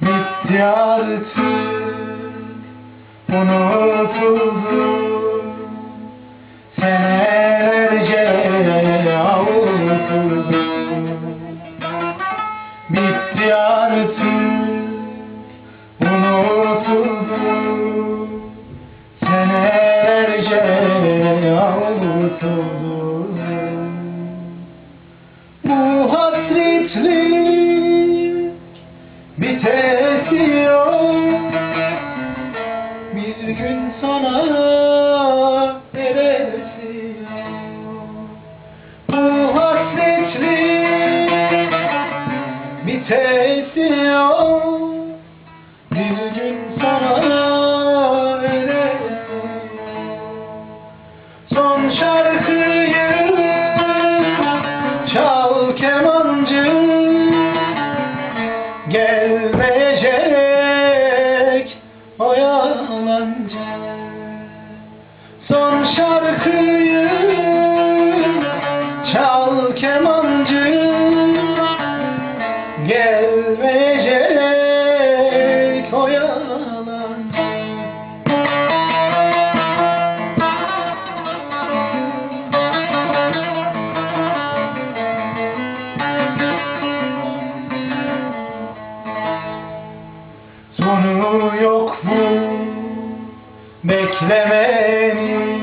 Bitti artık unutuldu hasretlik bitesi Gelmeyecek Sonu yok bu beklemenin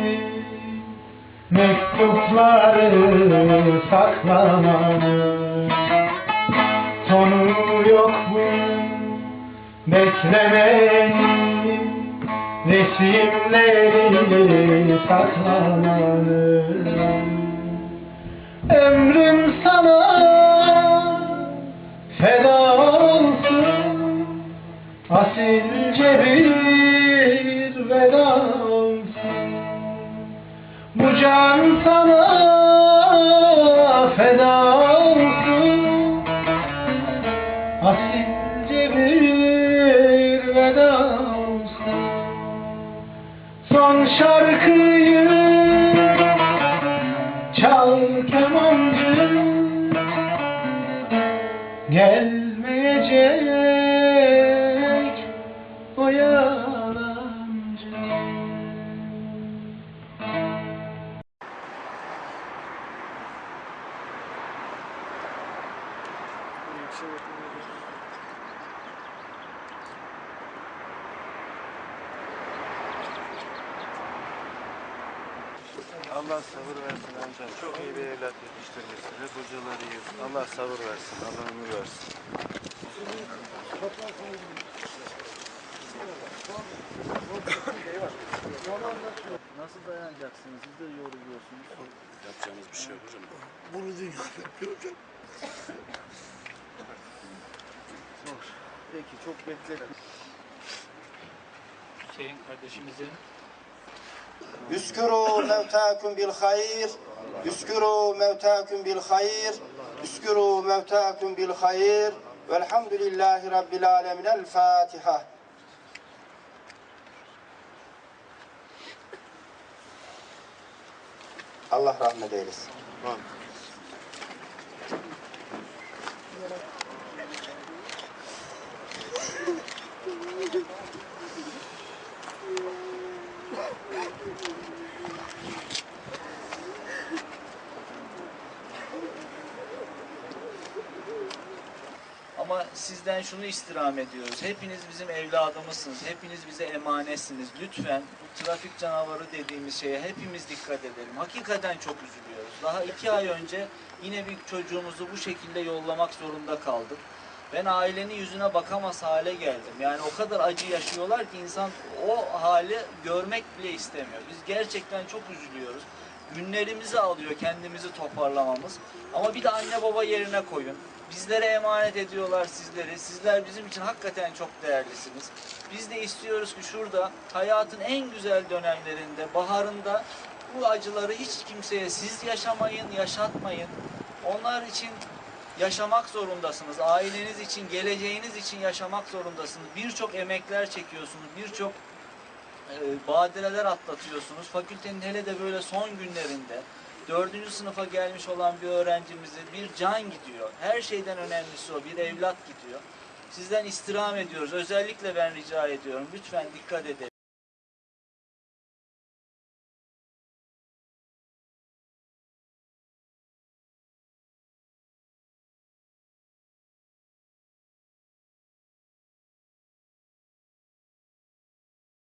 Mektupları saklamanın Sonu yok bu beklemenin Resimleri saklamanın Ömrüm Asilce bir veda Son şarkıyı çal kemancı Gelmeyecek o yalancı Allah sabır versin amcam. Çok iyi bir evlat yetiştirmişsin. Hep hocaları iyi. Allah sabır versin. Allah ömür versin. Nasıl dayanacaksınız? Siz de yoruluyorsunuz. Yapacağımız bir şey yok hocam. Bunu dünya yapıyor hocam. Zor. Peki çok bekletin. Hüseyin kardeşimizin Üskürü mevtakum bil hayır. Üskürü mevtakum bil hayır. Üskürü mevtakum bil hayır. Velhamdülillahi Rabbil alemin. El Fatiha. Allah rahmet eylesin. Ama sizden şunu istirham ediyoruz. Hepiniz bizim evladımızsınız. Hepiniz bize emanetsiniz. Lütfen bu trafik canavarı dediğimiz şeye hepimiz dikkat edelim. Hakikaten çok üzülüyoruz. Daha iki ay önce yine bir çocuğumuzu bu şekilde yollamak zorunda kaldık. Ben ailenin yüzüne bakamaz hale geldim. Yani o kadar acı yaşıyorlar ki insan o hali görmek bile istemiyor. Biz gerçekten çok üzülüyoruz. Günlerimizi alıyor kendimizi toparlamamız. Ama bir de anne baba yerine koyun. Bizlere emanet ediyorlar sizleri. Sizler bizim için hakikaten çok değerlisiniz. Biz de istiyoruz ki şurada hayatın en güzel dönemlerinde, baharında bu acıları hiç kimseye siz yaşamayın, yaşatmayın. Onlar için yaşamak zorundasınız. Aileniz için, geleceğiniz için yaşamak zorundasınız. Birçok emekler çekiyorsunuz, birçok e, badireler atlatıyorsunuz. Fakültenin hele de böyle son günlerinde dördüncü sınıfa gelmiş olan bir öğrencimizi bir can gidiyor. Her şeyden önemlisi o, bir evlat gidiyor. Sizden istirham ediyoruz. Özellikle ben rica ediyorum. Lütfen dikkat edelim.